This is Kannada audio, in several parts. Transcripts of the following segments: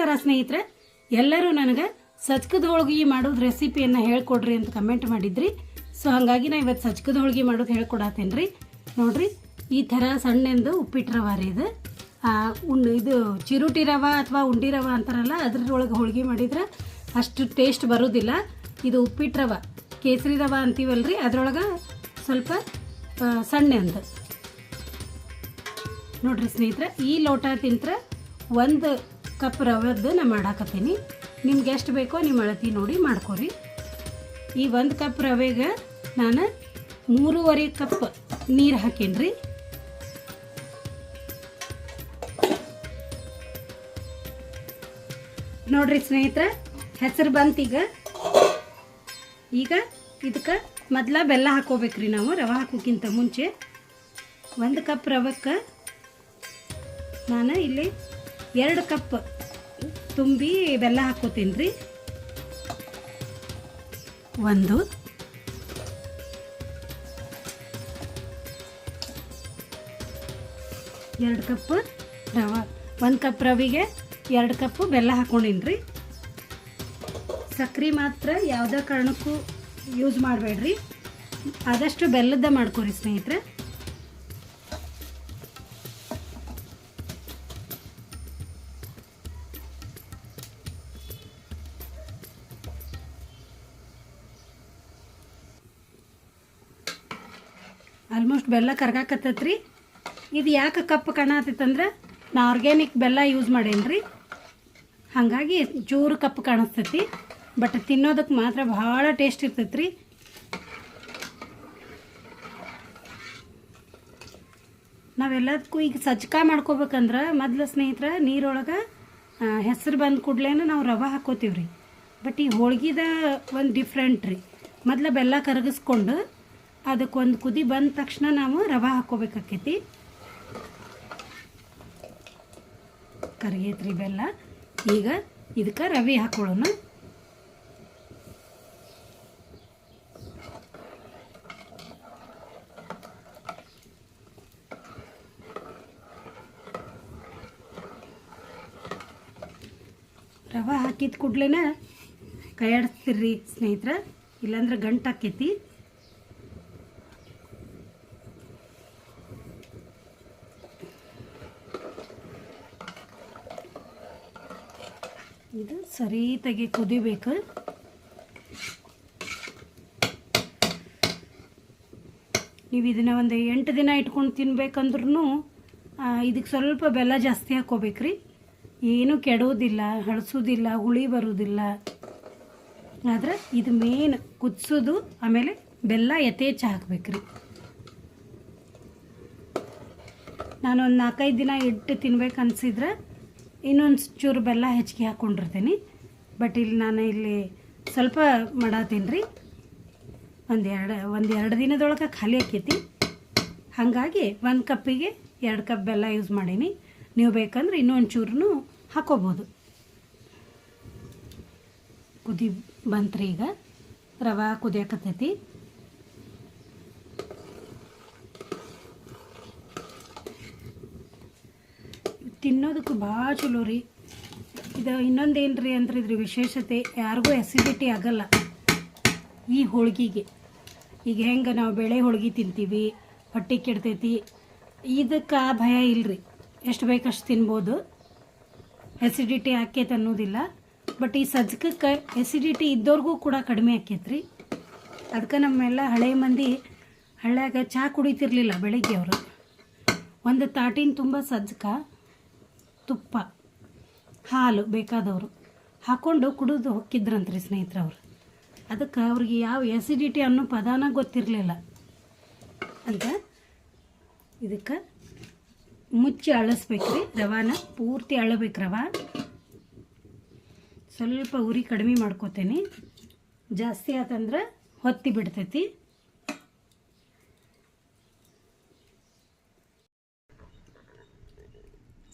ನಮಸ್ಕಾರ ಸ್ನೇಹಿತರೆ. ಎಲ್ಲರೂ ನನಗೆ ಸಜ್ಕದ ಹೋಳ್ಗಿ ಮಾಡೋದು ರೆಸಿಪಿಯನ್ನು ಹೇಳ್ಕೊಡ್ರಿ ಅಂತ ಕಮೆಂಟ್ ಮಾಡಿದ್ರಿ. ಸೊ ಹಾಗಾಗಿ ನಾ ಇವತ್ತು ಸಜ್ಕದ ಹೋಳ್ಗಿ ಮಾಡೋದು ಹೇಳ್ಕೊಡತ್ತೇನೆ ರೀ ನೋಡ್ರಿ, ಈ ಥರ ಸಣ್ಣಂದು ಉಪ್ಪಿಟ್ಟು ರವ ರೀ ಇದು. ಉಂಡ್ ಇದು ಚಿರುಟಿ ರವ ಅಥವಾ ಉಂಡಿ ರವ ಅಂತಾರಲ್ಲ ಅದ್ರೊಳಗೆ ಹೋಳ್ಗೆ ಮಾಡಿದ್ರೆ ಅಷ್ಟು ಟೇಸ್ಟ್ ಬರೋದಿಲ್ಲ. ಇದು ಉಪ್ಪಿಟ್ಟು ರವ. ಕೇಸರಿ ರವ ರೀ ಅದ್ರೊಳಗೆ ಸ್ವಲ್ಪ ಸಣ್ಣ ಅಂದು ನೋಡ್ರಿ ಸ್ನೇಹಿತರೆ, ಈ ಲೋಟ ತಿಂತ್ರ ಒಂದು ಕಪ್ ರವೆದ್ದು ನಾ ಮಾಡಾಕತ್ತೀನಿ. ನಿಮ್ಗೆ ಎಷ್ಟು ಬೇಕೋ ನಿಮ್ಮ ಅಳತಿ ನೋಡಿ ಮಾಡ್ಕೊರಿ. ಈ ಒಂದು ಕಪ್ ರವೆಗೆ ನಾನು ಮೂರುವರೆ ಕಪ್ ನೀರು ಹಾಕೇನ್ರಿ. ನೋಡ್ರಿ ಸ್ನೇಹಿತರೆ, ಹೆಸರು ಬಂತೀಗ. ಈಗ ಇದಕ್ಕೆ ಮೊದಲ ಬೆಲ್ಲ ಹಾಕೋಬೇಕ್ರಿ ನಾವು, ರವೆ ಹಾಕೋಕ್ಕಿಂತ ಮುಂಚೆ. ಒಂದು ಕಪ್ ರವಕ್ಕೆ ನಾನು ಇಲ್ಲಿ ಎರಡು ಕಪ್ ತುಂಬಿ ಬೆಲ್ಲ ಹಾಕೋತೀನಿ ರೀ ಒಂದು. ಎರಡು ಕಪ್ ರವ, ಒಂದು ಕಪ್ ರವಿಗೆ ಎರಡು ಕಪ್ ಬೆಲ್ಲ ಹಾಕೊಂಡೀನಿ ರೀ ಸಕ್ರೆ ಮಾತ್ರ ಯಾವುದೇ ಕಾರಣಕ್ಕೂ ಯೂಸ್ ಮಾಡಬೇಡ್ರಿ. ಆದಷ್ಟು ಬೆಲ್ಲದ ಮಾಡ್ಕೊರಿ ಸ್ನೇಹಿತರೆ. ಬೆಲ್ಲ ಕರ್ಗಾಕತ್ತೈತ್ರಿ. ಇದು ಯಾಕೆ ಕಪ್ ಕಾಣತ್ತೈತಂದ್ರೆ ನಾ ಆರ್ಗ್ಯಾನಿಕ್ ಬೆಲ್ಲ ಯೂಸ್ ಮಾಡೇನ್ರಿ. ಹಾಗಾಗಿ ಚೂರು ಕಪ್ಪು ಕಾಣಿಸ್ತೈತಿ. ಬಟ್ ತಿನ್ನೋದಕ್ಕೆ ಮಾತ್ರ ಭಾಳ ಟೇಸ್ಟ್ ಇರ್ತೈತ್ರಿ. ನಾವೆಲ್ಲದಕ್ಕೂ ಈಗ ಸಜ್ಕ ಮಾಡ್ಕೋಬೇಕಂದ್ರೆ ಮೊದಲು ಸ್ನೇಹಿತರ ನೀರೊಳಗೆ ಹೆಸರು ಬಂದ ಕೂಡ್ಲೇನ ನಾವು ರವೆ ಹಾಕೋತೀವಿ ರೀ ಬಟ್ ಈ ಹೋಳ್ಗಿದ ಒಂದು ಡಿಫ್ರೆಂಟ್ ರೀ. ಮೊದ್ಲು ಬೆಲ್ಲ ಕರಗಿಸ್ಕೊಂಡು ಅದಕ್ಕೆ ಒಂದು ಕುದಿ ಬಂದ ತಕ್ಷಣ ನಾವು ರವೆ ಹಾಕೋಬೇಕಾಕೈತಿ ಕರಿಗೈತ್ರಿ ಬೆಲ್ಲ. ಈಗ ಇದಕ್ಕೆ ರವೆ ಹಾಕೊಳ್ಳೋಣ. ರವೆ ಹಾಕಿದ ಕೂಡ್ಲೇನ ಕೈಯಾಡಿಸ್ತೀರಿ ಸ್ನೇಹಿತರೆ. ಇಲ್ಲಾಂದ್ರೆ ಗಂಟು ಆಕೈತಿ ಇದು ಸರೀತಾಗಿ ಕುದಿಬೇಕು. ನೀವು ಇದನ್ನ ಒಂದು ಎಂಟು ದಿನ ಇಟ್ಕೊಂಡು ತಿನ್ಬೇಕಂದ್ರೂ ಇದಕ್ಕೆ ಸ್ವಲ್ಪ ಬೆಲ್ಲ ಜಾಸ್ತಿ ಹಾಕೋಬೇಕ್ರಿ ಏನೂ ಕೆಡೋದಿಲ್ಲ, ಹಳಸೋದಿಲ್ಲ, ಹುಳಿ ಬರೋದಿಲ್ಲ. ಆದ್ರೆ ಇದು ಮೇನ್ ಕುದಿಸೋದು, ಆಮೇಲೆ ಬೆಲ್ಲ ಯಥೇಚ್ಛ ಹಾಕ್ಬೇಕ್ರಿ. ನಾನೊಂದು ನಾಲ್ಕೈದು ದಿನ ಇಟ್ಟು ತಿನ್ಬೇಕು ಅನ್ಸಿದ್ರೆ ಇನ್ನೊಂದು ಚೂರು ಬೆಲ್ಲ ಹೆಚ್ಚಿಗೆ ಹಾಕ್ಕೊಂಡಿರ್ತೀನಿ. ಬಟ್ ಇಲ್ಲಿ ನಾನು ಇಲ್ಲಿ ಸ್ವಲ್ಪ ಮಾಡತ್ತೀನಿ ರೀ. ಒಂದು ಎರಡು ಒಂದು ಎರಡು ದಿನದೊಳಗೆ ಖಾಲಿ ಆಕೈತಿ. ಹಾಗಾಗಿ ಒಂದು ಕಪ್ಪಿಗೆ ಎರಡು ಕಪ್ ಬೆಲ್ಲ ಯೂಸ್ ಮಾಡೀನಿ. ನೀವು ಬೇಕಂದ್ರೆ ಇನ್ನೊಂದು ಚೂರು ಹಾಕೋಬೋದು. ಕುದಿ ಬಂತ್ರಿ ಈಗ. ರವೆ ಕುದಿಯಕತ್ತೈತಿ. ತಿನ್ನೋದಕ್ಕೆ ಭಾಳ ಚಲೋ ರೀ. ಇದು ಇನ್ನೊಂದು ಏನು ರೀ ಅಂದ್ರೆ ಇದ್ರ ವಿಶೇಷತೆ, ಯಾರಿಗೂ ಎಸಿಡಿಟಿ ಆಗಲ್ಲ ಈ ಹೋಳಿಗೆಗೆ. ಈಗ ಹೆಂಗೆ ನಾವು ಬೆಳೆ ಹೋಳ್ಗೆ ತಿಂತೀವಿ ಹೊಟ್ಟೆ ಕೆಡ್ತೈತಿ, ಇದಕ್ಕೆ ಆ ಭಯ ಇಲ್ಲರಿ ಎಷ್ಟು ಬೇಕಷ್ಟು ತಿನ್ಬೋದು. ಎಸಿಡಿಟಿ ಆಕೈತೆ ಅನ್ನೋದಿಲ್ಲ. ಬಟ್ ಈ ಸಜ್ಕಕ್ಕೆ ಎಸಿಡಿಟಿ ಇದ್ದವ್ರಿಗೂ ಕೂಡ ಕಡಿಮೆ ಆಕೈತ್ರಿ ಅದಕ್ಕೆ ನಮ್ಮೆಲ್ಲ ಹಳೆ ಮಂದಿ ಹಳ್ಳ್ಯಾಗ ಚಹಾ ಕುಡಿತಿರ್ಲಿಲ್ಲ ಬೆಳಿಗ್ಗೆ ಅವರು. ಒಂದು ತಾಟಿನ ತುಂಬ ಸಜ್ಕ. ತುಪ್ಪ, ಹಾಲು ಬೇಕಾದವರು ಹಾಕ್ಕೊಂಡು ಕುಡಿದು ಹೊಕ್ಕಿದ್ರಂತ್ರಿ ಸ್ನೇಹಿತರವ್ರು. ಅದಕ್ಕೆ ಅವ್ರಿಗೆ ಯಾವ ಎಸಿಡಿಟಿ ಅನ್ನೋ ಪದಾನ ಗೊತ್ತಿರಲಿಲ್ಲ. ಅಂತ ಇದಕ್ಕೆ ಮುಚ್ಚಿ ಅಳಿಸ್ಬೇಕ್ರಿ, ರವಾನ ಪೂರ್ತಿ ಅಳಬೇಕು ರವ. ಸ್ವಲ್ಪ ಉರಿ ಕಡಿಮೆ ಮಾಡ್ಕೋತೇನೆ. ಜಾಸ್ತಿ ಆತಂದ್ರೆ ಹೊತ್ತಿ ಬಿಡ್ತೈತಿ.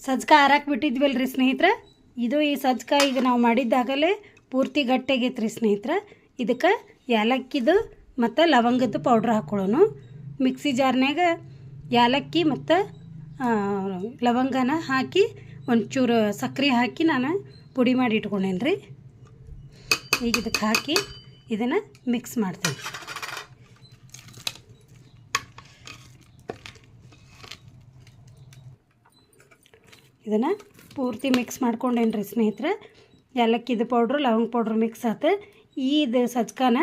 ಸಜ್ಕ ಆರಾಕೆ ಬಿಟ್ಟಿದ್ವಿ ಅಲ್ರಿ ಸ್ನೇಹಿತರೆ? ಇದು ಈ ಸಜ್ಕ ಈಗ ನಾವು ಮಾಡಿದ್ದಾಗಲೇ ಪೂರ್ತಿ ಗಟ್ಟಿಯಾಗೈತೆ ರೀ ಸ್ನೇಹಿತರೆ. ಇದಕ್ಕೆ ಏಲಕ್ಕಿದು ಮತ್ತು ಲವಂಗದ್ದು ಪೌಡ್ರ್ ಹಾಕ್ಕೊಳ್ಳೋನು ಮಿಕ್ಸಿ ಜಾರ್ನಾಗ ಏಲಕ್ಕಿ ಮತ್ತು ಲವಂಗನ ಹಾಕಿ ಒಂಚೂರು ಸಕ್ಕರೆ ಹಾಕಿ ನಾನು ಪುಡಿ ಮಾಡಿ ಇಟ್ಕೊಂಡೇನಿ ರೀ ಈಗ ಇದಕ್ಕೆ ಹಾಕಿ ಇದನ್ನು ಮಿಕ್ಸ್ ಮಾಡ್ತೀನಿ ಇದನ್ನು ಪೂರ್ತಿ ಮಿಕ್ಸ್ ಮಾಡ್ಕೊಂಡೇನು ರೀ ಸ್ನೇಹಿತರೆ? ಏಲಕ್ಕಿದು ಪೌಡ್ರು ಲವಂಗ ಪೌಡ್ರು ಮಿಕ್ಸ್ ಆತು. ಇದು ಸಜ್ಕಾನ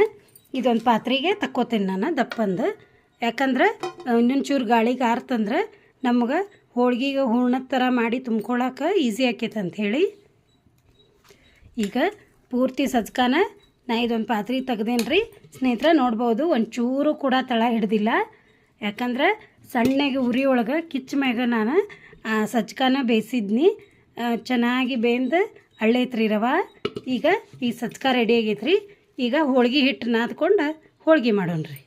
ಇದೊಂದು ಪಾತ್ರೆಗೆ ತಕ್ಕೋತೀನಿ ನಾನು ದಪ್ಪಂದು. ಯಾಕಂದ್ರೆ ಇನ್ನೊಂದು ಚೂರು ಗಾಳಿಗೆ ಆರ್ತಂದ್ರೆ ನಮ್ಗೆ ಹೋಳ್ಗೆಗೆ ಹೂರ್ಣದ ಥರ ಮಾಡಿ ತುಂಬ್ಕೊಳಕ್ಕೆ ಈಸಿ ಆಕೈತೆ ಅಂಥೇಳಿ ಈಗ ಪೂರ್ತಿ ಸಜ್ಕಾನ ನಾ ಇದೊಂದು ಪಾತ್ರೆ ತೆಗ್ದೇನೆ ರೀ ಸ್ನೇಹಿತರೆ, ನೋಡ್ಬೋದು, ಒಂಚೂರು ಕೂಡ ತಳ ಹಿಡ್ದಿಲ್ಲ. ಯಾಕಂದ್ರೆ, ಸಣ್ಣಗೆ ಉರಿ ಒಳಗೆ ಕಿಚ್ಚ ಮ್ಯಾಗ ನಾನು ಸಜ್ಕಾನ ಬೇಯಿಸಿದ್ನಿ. ಚೆನ್ನಾಗಿ ಬೇಯ್ದು ಅಳ್ಳೈತ್ರಿ ರವ. ಈಗ ಈ ಸಜ್ಕ ರೆಡಿ ಆಗೈತ್ರಿ. ಈಗ ಹೋಳ್ಗೆ ಹಿಟ್ಟು ನಾದ್ಕೊಂಡು ಹೋಳ್ಗೆ ಮಾಡೋಣ್ರಿ.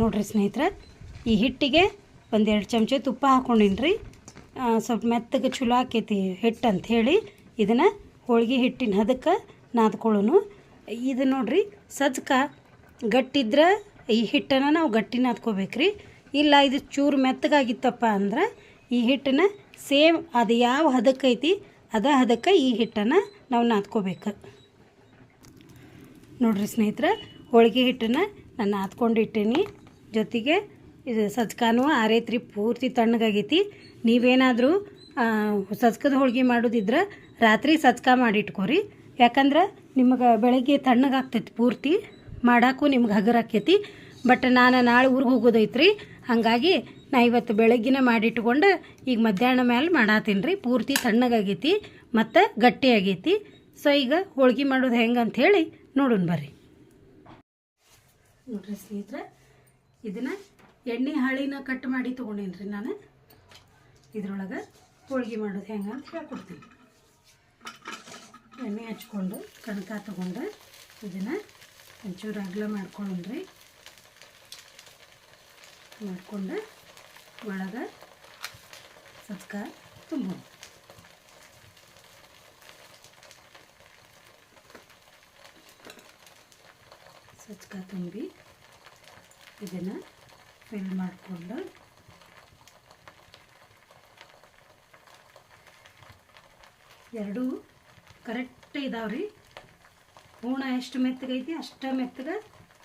ನೋಡ್ರಿ ಸ್ನೇಹಿತರೆ, ಈ ಹಿಟ್ಟಿಗೆ ಒಂದೆರಡು ಚಮಚ ತುಪ್ಪ ಹಾಕ್ಕೊಂಡಿನ್ರಿ ರೀ ಸ್ವಲ್ಪ ಮೆತ್ತಗೆ ಚಲೋ ಆಕೈತಿ ಹಿಟ್ಟು ಅಂಥೇಳಿ ಇದನ್ನು ಹೋಳ್ಗೆ ಹಿಟ್ಟಿನ ಹದಕ್ಕೆ ನಾದ್ಕೊಳ್ಳೋನು. ಇದು ನೋಡ್ರಿ, ಸಜ್ಕ ಗಟ್ಟಿದ್ರೆ ಈ ಹಿಟ್ಟನ್ನು ನಾವು ಗಟ್ಟಿ ನಾದ್ಕೋಬೇಕ್ರಿ. ಇಲ್ಲ ಇದು ಚೂರು ಮೆತ್ತಗಾಗಿತ್ತಪ್ಪ ಅಂದ್ರೆ ಈ ಹಿಟ್ಟನ್ನ ಸೇಮ್ ಅದು ಯಾವ ಹದಕ್ಕೈತಿ ಅದ ಹದಕ್ಕೆ ಈ ಹಿಟ್ಟನ್ನು ನಾವು ನಾದ್ಕೋಬೇಕು. ನೋಡ್ರಿ ಸ್ನೇಹಿತರೆ, ಹೋಳಿಗೆ ಹಿಟ್ಟನ್ನು ನಾನು ನಾದ್ಕೊಂಡು ಇಟ್ಟೀನಿ. ಜೊತೆಗೆ ಇದು ಸಜ್ಕಾನು ಆರೈತ್ರಿ, ಪೂರ್ತಿ ತಣ್ಣಗಾಗೈತಿ. ನೀವೇನಾದರೂ ಸಜ್ಕದ ಹೋಳಿಗೆ ಮಾಡೋದಿದ್ರೆ ರಾತ್ರಿ ಸಜ್ಕ ಮಾಡಿಟ್ಕೋರಿ. ಯಾಕಂದ್ರೆ ನಿಮಗೆ ಬೆಳಗ್ಗೆ ತಣ್ಣಗಾಗ್ತೈತಿ ಪೂರ್ತಿ ಮಾಡೋಕ್ಕೂ ನಿಮ್ಗೆ ಹಗರ್ ಆಕೈತಿ ಬಟ್ ನಾನು ನಾಳೆ ಊರಿಗೆ ಹೋಗೋದೈತ್ರಿ ಹಾಗಾಗಿ ನಾ ಇವತ್ತು ಬೆಳಗ್ಗಿನ ಮಾಡಿಟ್ಕೊಂಡು ಈಗ ಮಧ್ಯಾಹ್ನ ಮೇಲೆ ಮಾಡಾತೀನಿ ರೀ ಪೂರ್ತಿ ತಣ್ಣಗಾಗೈತಿ ಮತ್ತು ಗಟ್ಟಿ ಆಗೈತಿ ಸೊ ಈಗ ಹೋಳ್ಗೆ ಮಾಡೋದು ಹೆಂಗೆ ಅಂಥೇಳಿ ನೋಡೋಣ ಬರ್ರಿ. ನೋಡ್ರಿ ಸ್ನೇಹಿತರೆ, ಇದನ್ನು ಎಣ್ಣೆ ಹಾಳಿನ ಕಟ್ ಮಾಡಿ ತೊಗೊಂಡೇನಿ ರೀ ನಾನು. ಇದ್ರೊಳಗೆ ಹೋಳ್ಗೆ ಮಾಡೋದು ಹೆಂಗೆ ಅಂತ ಹೇಳ್ಕೊಡ್ತೀನಿ. ಎಣ್ಣೆ ಹಚ್ಕೊಂಡು, ಕಣಕ ತೊಗೊಂಡು ಇದನ್ನು ಒಂಚೂರು ಅಗ್ಲ ಮಾಡ್ಕೊಳ್ಳೋಣ ಮಾಡ್ಕೊಳ್ಳೋಣ್ರಿ ಮಾಡ್ಕೊಂಡು ಒಳಗೆ ಸಜ್ಕ ತುಂಬ ಸಜ್ಕ ತುಂಬಿ ಇದನ್ನು ಫಿಲ್ ಮಾಡಿಕೊಂಡು ಎರಡೂ ಕರೆಕ್ಟ್ ಇದಾವ್ರಿ. ಹೂಣ ಎಷ್ಟು ಮೆತ್ತಗೈತಿ ಅಷ್ಟು ಮೆತ್ತಗೆ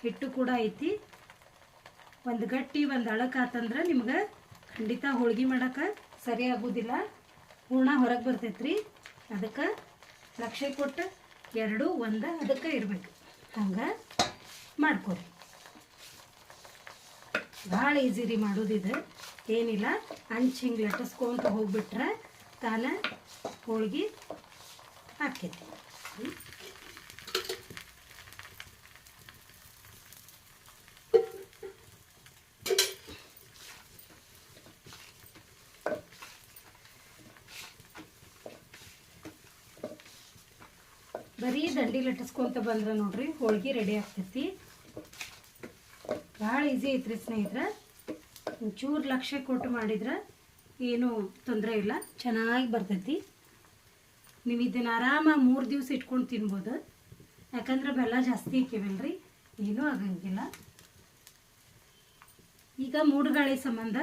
ಹಿಟ್ಟು ಕೂಡ ಐತಿ. ಒಂದು ಗಟ್ಟಿ, ಒಂದು ಅಳಕಾತಂದ್ರೆ ನಿಮ್ಗೆ ಖಂಡಿತ ಹೋಳ್ಗೆ ಮಾಡೋಕೆ ಸರಿ ಆಗೋದಿಲ್ಲ. ಹೂರ್ಣ ಹೊರಗೆ ಬರ್ತೈತ್ರಿ. ಅದಕ್ಕೆ ಲಕ್ಷ್ಯ ಕೊಟ್ಟು ಎರಡು, ಒಂದು ಅದಕ್ಕೆ ಇರಬೇಕು. ಹಂಗೆ ಮಾಡ್ಕೊರಿ. ಭಾಳ ಈಸಿ ರೀ ಮಾಡೋದಿದು ಏನಿಲ್ಲ, ಹಂಚ್ ಹಿಂಗೆ ಲಟ್ಟಿಸ್ಕೊಂತ ಹೋಗ್ಬಿಟ್ರೆ ತಾನೇ ಹೋಳ್ಗೆ ಹಾಕೈತಿ. ಬರೀ ದಂಡಿ ಲಟ್ಟಿಸ್ಕೊಂತ ಬಂದ್ರೆ ನೋಡ್ರಿ ಹೋಳ್ಗೆ ರೆಡಿ ಆಗ್ತೈತಿ. ಭಾಳ ಈಸಿ ಐತ್ರಿ ಸ್ನೇಹಿತರ. ಒಂಚೂರು ಲಕ್ಷ ಕೊಟ್ಟು ಮಾಡಿದ್ರೆ ಏನೂ ತೊಂದರೆ ಇಲ್ಲ. ಚೆನ್ನಾಗಿ ಬರ್ತೈತಿ. ನೀವು ಇದನ್ನು ಆರಾಮಾಗಿ ಮೂರು ದಿವಸ ಇಟ್ಕೊಂಡು ತಿನ್ಬೋದು. ಯಾಕಂದ್ರೆ ಬೆಲ್ಲ ಜಾಸ್ತಿ ಇಕ್ಕೇವಲ್ರಿ ಏನೂ ಆಗಂಗಿಲ್ಲ. ಈಗ ಮೂಡುಗಾಳಿ ಸಂಬಂಧ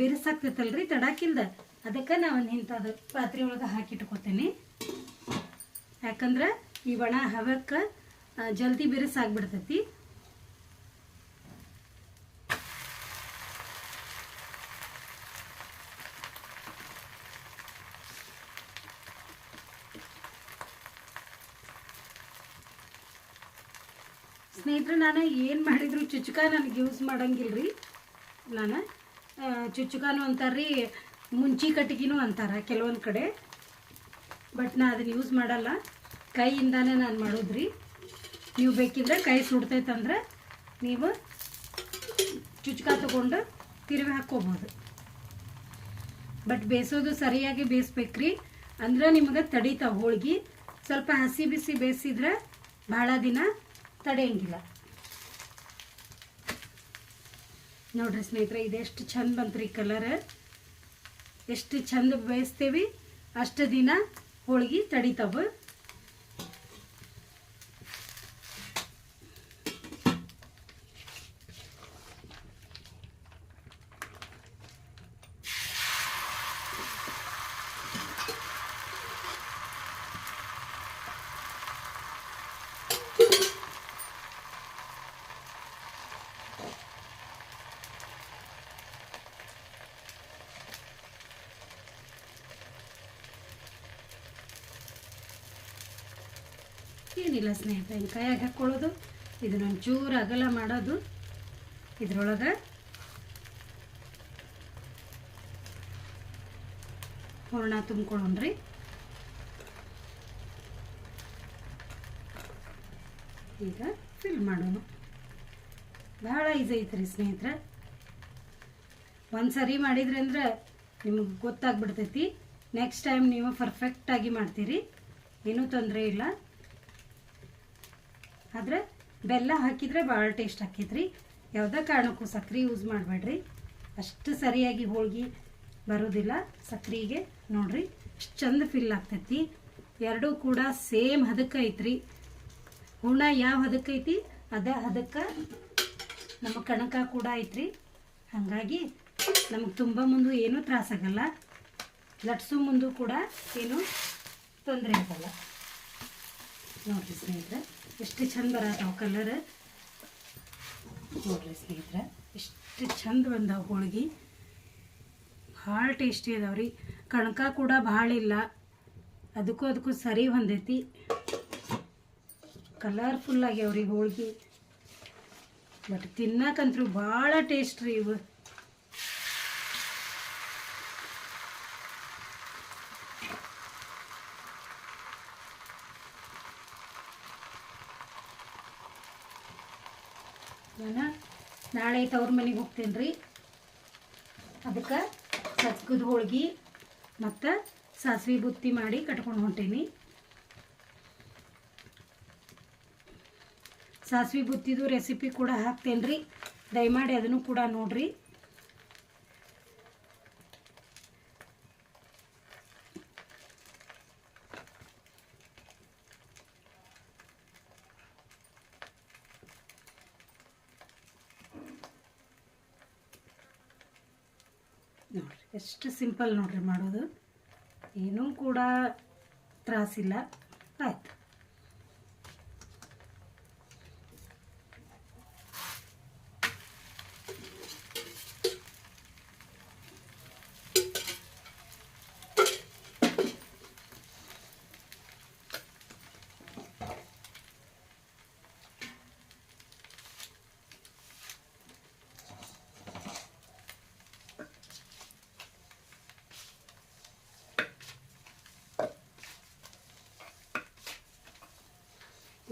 ಬಿರುಸಾಗ್ತೈತಲ್ರಿ ತಡಾಕಿಲ್ದ. ಅದಕ್ಕೆ ನಾ ಒಂದು ಇಂಥದ್ದು ಪಾತ್ರೆ ಒಳಗೆ ಹಾಕಿಟ್ಕೋತೀನಿ. ಯಾಕಂದ್ರೆ ಈ ಒಣ ಹವಕ್ಕೆ ಜಲ್ದಿ ಬಿರುಸಾಗ್ಬಿಡ್ತೈತಿ. ಸ್ನೇಹಿತರೆ, ನಾನು ಏನು ಮಾಡಿದ್ರು ಚುಚ್ಚುಕ ನನಗೆ ಯೂಸ್ ಮಾಡಂಗಿಲ್ಲ ನಾನು ಚುಚ್ಚುಕಾನು ಅಂತಾರೆ ರೀ ಮುಂಚಿ ಕಟ್ಟಿಗೆನೂ ಅಂತಾರೆ ಕೆಲವೊಂದು ಕಡೆ. ಬಟ್ ನಾ ಅದನ್ನು ಯೂಸ್ ಮಾಡಲ್ಲ. ಕೈಯಿಂದಾನೇ ನಾನು ಮಾಡೋದ್ರಿ. ನೀವು ಬೇಕಿದ್ರೆ ಕೈ ಸುಡ್ತೈತಂದ್ರೆ ನೀವು ಚುಚ್ಕ ತಗೊಂಡು ತಿರುವಿ ಹಾಕ್ಕೋಬೋದು. ಬಟ್ ಬೇಯಿಸೋದು ಸರಿಯಾಗಿ ಬೇಯಿಸ್ಬೇಕ್ರಿ ಅಂದ್ರೆ ನಿಮಗೆ ತಡಿತಾವೆ ಹೋಳಿಗೆ. ಸ್ವಲ್ಪ ಹಸಿ ಬಿಸಿ ಬೇಯಿಸಿದ್ರೆ ಭಾಳ ದಿನ ತಡೆಯಂಗಿಲ್ಲ. ನೋಡ್ರಿ ಸ್ನೇಹಿತರೆ, ಇದೆಷ್ಟು ಚಂದ ಬಂತ್ರಿ ಕಲರ್ ಎಷ್ಟು ಚಂದ ಬೇಯಿಸ್ತೀವಿ. ಅಷ್ಟು ದಿನ ಹೋಳ್ಗೆ ತಡಿತಾವ ಏನಿಲ್ಲ ಸ್ನೇಹಿತ ಇಲ್ಲಿ ಕೈಯಾಗಿ ಹಾಕ್ಕೊಳ್ಳೋದು ಇದನ್ನ ಒಂಚೂರು ಅಗಲ ಮಾಡೋದು. ಇದ್ರೊಳಗೆ ಹೂರ್ಣ ತುಂಬ್ಕೊಳ್ಳೋಣ್ರಿ. ಈಗ ಫಿಲ್ ಮಾಡೋಣ ಭಾಳ ಈಸಿ ಐತ್ರಿ ಸ್ನೇಹಿತರೆ. ಒಂದು ಸರಿ ಮಾಡಿದ್ರಿ ಅಂದ್ರೆ ನಿಮಗೆ ಗೊತ್ತಾಗ್ಬಿಡ್ತೈತಿ. ನೆಕ್ಸ್ಟ್ ಟೈಮ್ ನೀವು ಪರ್ಫೆಕ್ಟಾಗಿ ಮಾಡ್ತೀರಿ. ಏನೂ ತೊಂದರೆ ಇಲ್ಲ. ಆದರೆ ಬೆಲ್ಲ ಹಾಕಿದರೆ ಭಾಳ ಟೇಸ್ಟ್ ಹಾಕೈತ್ರಿ ಯಾವುದೇ ಕಾರಣಕ್ಕೂ ಸಕ್ರೆ ಯೂಸ್ ಮಾಡಬೇಡ್ರಿ. ಅಷ್ಟು ಸರಿಯಾಗಿ ಹೋಳ್ಗೆ ಬರೋದಿಲ್ಲ. ಸಕ್ರೆಗೆ ನೋಡ್ರಿ ಅಷ್ಟು ಚಂದ ಫಿಲ್ ಆಗ್ತೈತಿ. ಎರಡೂ ಕೂಡ ಸೇಮ್ ಹದಕ್ಕೆ ಐತ್ರಿ. ಹೂಣ ಯಾವ ಹದಕ್ಕೆ ಐತಿ? ಅದ ಹದಕ್ಕೆ ನಮ್ಮ ಕಣಕ ಕೂಡ ಐತ್ರಿ. ಹಾಗಾಗಿ ನಮಗೆ ತುಂಬ ಮುಂದೆ ಏನೂ ತ್ರಾಸಾಗಲ್ಲ ಲಟ್ಸು ಮುಂದೂ ಕೂಡ ಏನೂ ತೊಂದರೆ ಆಗಲ್ಲ. ನೋಡಿ ಸ್ನೇಹಿತರೆ. ಎಷ್ಟು ಚಂದ ಬರತ್ತಾವ ಕಲರ್ ನೋಡ್ರಿ ಸ್ನೇಹಿತರೆ, ಎಷ್ಟು ಚಂದ ಬಂದಾವ ಹೋಳಿಗೆ. ಭಾಳ ಟೇಸ್ಟಿ ಅದಾವ್ರಿ ಕಣಕ ಕೂಡ ಭಾಳ ಇಲ್ಲ. ಅದಕ್ಕೂ ಅದಕ್ಕೂ ಸರಿ ಹೊಂದೈತಿ ಕಲರ್ಫುಲ್ ಆಗ್ಯಾವ್ರಿ ಹೋಳಿಗೆ. ಬಟ್ ತಿನ್ನಕಂತ್ರು ಭಾಳ ಟೇಸ್ಟ್ ರೀ ಇವು ನಾನು ನಾಳೆ ತವ್ರ ಮನೆಗೆ ಹೋಗ್ತೇನೆ ರೀ. ಅದಕ್ಕೆ ಸತ್ಕದ ಹೋಳ್ಗೆ ಮತ್ತು ಸಾಸಿವೆ ಬುತ್ತಿ ಮಾಡಿ ಕಟ್ಕೊಂಡು ಹೊಂಟೀನಿ. ಸಾಸಿವೆ ಬುತ್ತಿದು ರೆಸಿಪಿ ಕೂಡ ಹಾಕ್ತೇನೆ ರೀ ದಯಮಾಡಿ ಅದನ್ನು ಕೂಡ ನೋಡ್ರಿ. ಎಷ್ಟು ಸಿಂಪಲ್ ನೋಡ್ರಿ ಮಾಡೋದು. ಏನೂ ಕೂಡ ತ್ರಾಸಿಲ್ಲ. ಆಯ್ತು.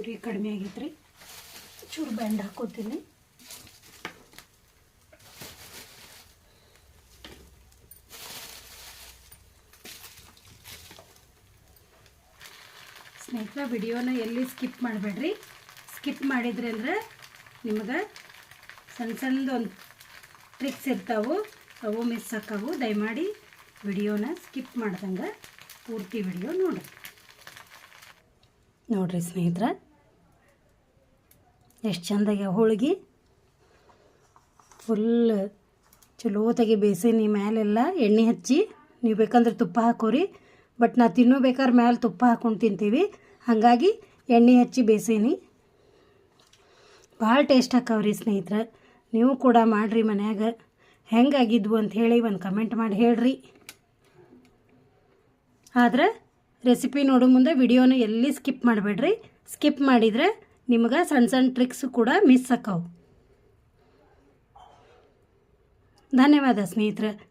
ಉರಿ ಕಡಿಮೆ ಆಗೈತ್ರಿ ಚೂರು ಬೆಂಡ್ ಹಾಕೋತೀನಿ. ಸ್ನೇಹಿತರ, ವಿಡಿಯೋನ ಎಲ್ಲಿ ಸ್ಕಿಪ್ ಮಾಡಬೇಡ್ರಿ? ಸ್ಕಿಪ್ ಮಾಡಿದ್ರಿ ಅಂದ್ರೆ ನಿಮಗೆ ಸಣ್ಣ ಸಣ್ಣದು ಒಂದು ಟ್ರಿಕ್ಸ್ ಇರ್ತಾವೆ, ಅವು ಮಿಸ್ ಹಾಕವು ದಯಮಾಡಿ ವಿಡಿಯೋನ ಸ್ಕಿಪ್ ಮಾಡ್ದಂಗೆ ಪೂರ್ತಿ ವಿಡಿಯೋ ನೋಡಿರಿ. ನೋಡ್ರಿ ಸ್ನೇಹಿತರ ಎಷ್ಟು ಚೆಂದಾಗಿ ಹೋಳಿಗೆ ಫುಲ್ ಚಲೋತಾಗಿ ಬೇಸೀನಿ ಮ್ಯಾಲೆಲ್ಲ ಎಣ್ಣೆ ಹಚ್ಚಿ, ನೀವು ಬೇಕಂದ್ರೆ ತುಪ್ಪ ಹಾಕೋರಿ ಬಟ್ ನಾ ತಿನ್ನೋ ಬೇಕಾದ್ರೆ ಮ್ಯಾಲೆ ತುಪ್ಪ ಹಾಕೊಂಡು ತಿಂತೀವಿ. ಹಾಗಾಗಿ ಎಣ್ಣೆ ಹಚ್ಚಿ ಬೇಸೇನಿ. ಭಾಳ ಟೇಸ್ಟ್ ಹಾಕವ್ರಿ ಸ್ನೇಹಿತರೆ. ನೀವು ಕೂಡ ಮಾಡಿರಿ ಮನ್ಯಾಗ. ಹೆಂಗಾಗಿದ್ವು ಅಂತ ಹೇಳಿ ಒಂದು ಕಮೆಂಟ್ ಮಾಡಿ ಹೇಳ್ರಿ. ಆದ್ರೆ ರೆಸಿಪಿ ನೋಡೋ ಮುಂದೆ ವಿಡಿಯೋನ ಎಲ್ಲಿ ಸ್ಕಿಪ್ ಮಾಡಬೇಡ್ರಿ? ಸ್ಕಿಪ್ ಮಾಡಿದರೆ ನಿಮ್ಗೆ ಸಣ್ಣ ಸಣ್ಣ ಟ್ರಿಕ್ಸ್ ಕೂಡ ಮಿಸ್ ಆಕ್ಕವು. ಧನ್ಯವಾದ ಸ್ನೇಹಿತರೆ.